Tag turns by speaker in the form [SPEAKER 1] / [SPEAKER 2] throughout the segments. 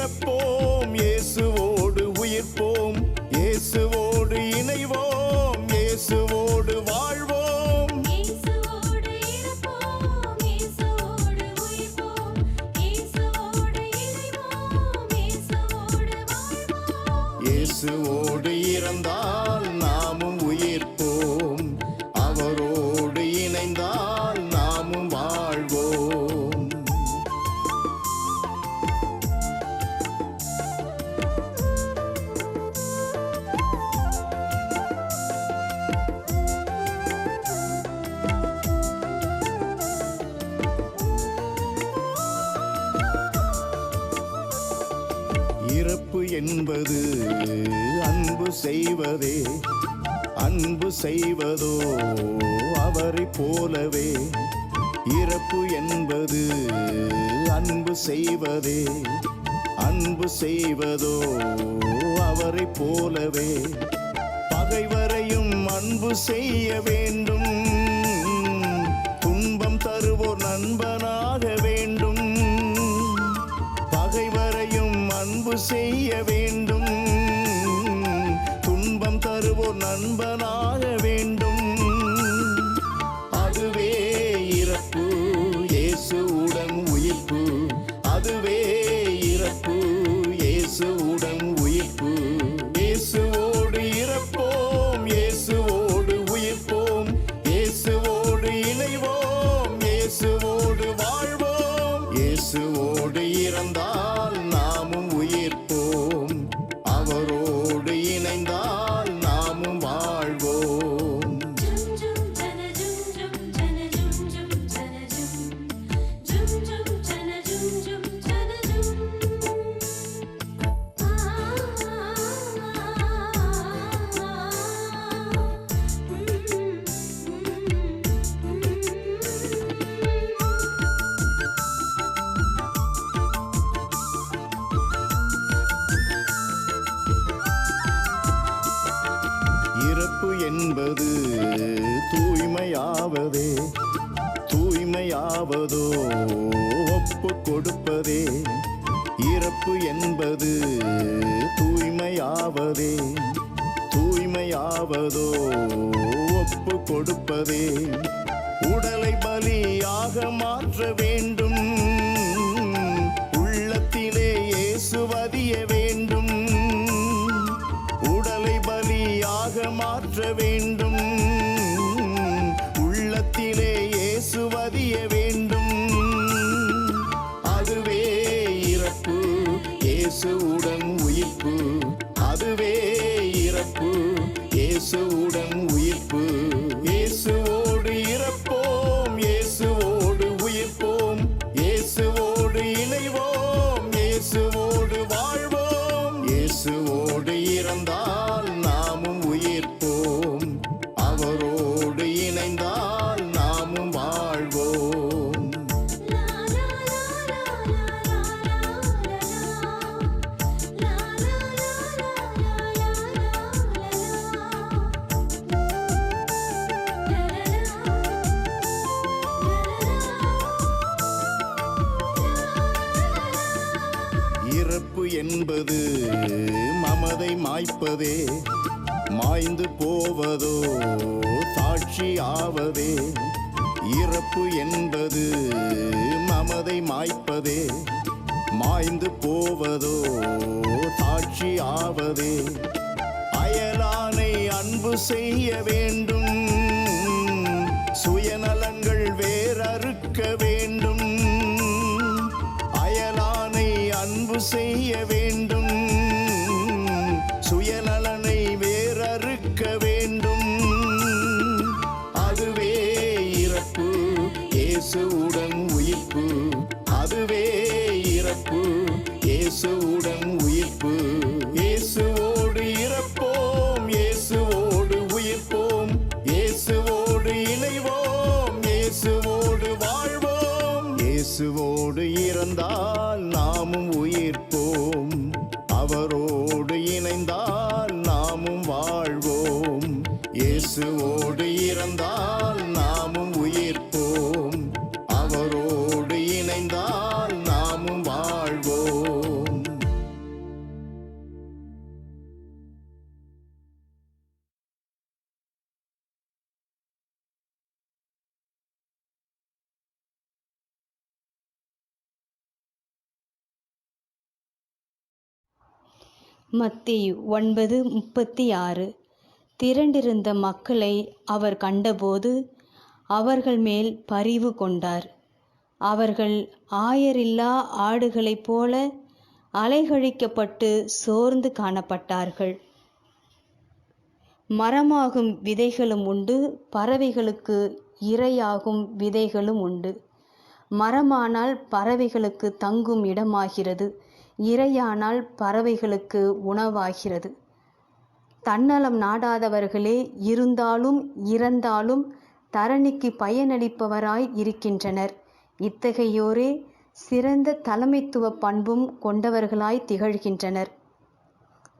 [SPEAKER 1] cuerpo. என்பது அன்பு செய்வதே அன்பு செய்வதோ அவரை போலவே. இறப்பு என்பது அன்பு செய்வதே அன்பு செய்வதோ அவரை போலவே. பகைவரையும் அன்பு செய்ய வேண்டும். செய்ய வேண்டும். துன்பம் தருவோர் நண்பர் யாவதோ ஒப்பு கொடுப்பதே உடலை பலியாக மாற்ற வேண்டும். உள்ளத்திலே ஏசுவதி இயேசுவுடன் மாய்ப்பதே மாய்ந்து போவதோ சாட்சி ஆவதே இறப்பு என்பது மமதை மாய்ப்பதே மாய்ந்து போவதோ சாட்சி ஆவதே. அயலானை அன்பு செய்ய வேண்டும்
[SPEAKER 2] மத்தி ஒன்பது முப்பத்தி ஆறு. திரண்டிருந்த மக்களை அவர் கண்டபோது அவர்கள் மேல் பரிவு கொண்டார். அவர்கள் ஆயரில்லா ஆடுகளைப் போல அலைகழிக்கப்பட்டு சோர்ந்து காணப்பட்டார்கள். மரமாகும் விதைகளும் உண்டு பறவைகளுக்கு இரையாகும் விதைகளும் உண்டு. மரமானால் பறவைகளுக்கு தங்கும் இடமாகிறது. இரையானால் பறவைகளுக்கு உணவாகிறது. தன்னலம் நாடாதவர்களே இருந்தாலும் இறந்தாலும் தரணிக்கு பயனளிப்பவராய் இருக்கின்றனர். இத்தகையோரே சிறந்த தலைமைத்துவ பண்பும் கொண்டவர்களாய் திகழ்கின்றனர்.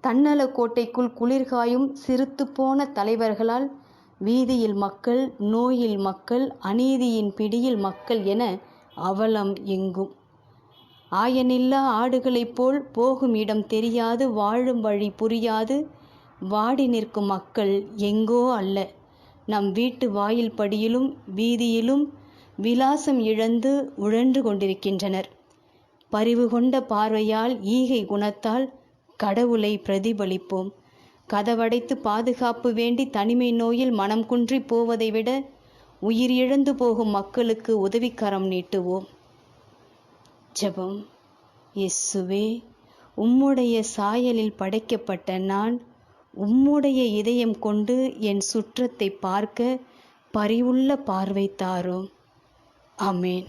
[SPEAKER 2] தன்னல கோட்டைக்குள் குளிர்காயும் சிறுத்துப்போன தலைவர்களால் வீதியில் மக்கள் நோயில் மக்கள் அநீதியின் பிடியில் மக்கள் என அவலம் எங்கும். ஆயனில்லா ஆடுகளைப் போல் போகும் இடம் தெரியாது வாழும் வழி புரியாது. வாடி நிற்கும் மக்கள் எங்கோ அல்ல. நம் வீட்டு வாயில் படியிலும் வீதியிலும் விலாசம் இழந்து உழன்று கொண்டிருக்கின்றனர். பரிவு கொண்ட பார்வையால் ஈகை குணத்தால் கடவுளை பிரதிபலிப்போம். கதவடைத்து பாதுகாப்பு வேண்டி தனிமை நோயில் மனம் குன்றி போவதை விட உயிர் இழந்து போகும் மக்களுக்கு உதவிக்கரம் நீட்டுவோம். ஜெபம். இயேசுவே உம்முடைய சாயலில் படைக்கப்பட்ட நான் உம்முடைய இதயம் கொண்டு என் சுற்றத்தை பார்க்க பரிவுள்ள பார்வை தாரும் அமேன்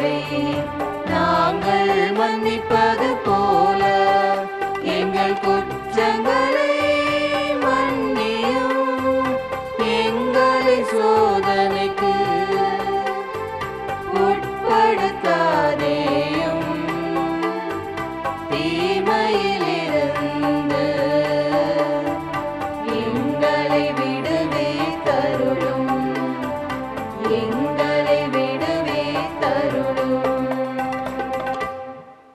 [SPEAKER 3] மன்னிப்பது.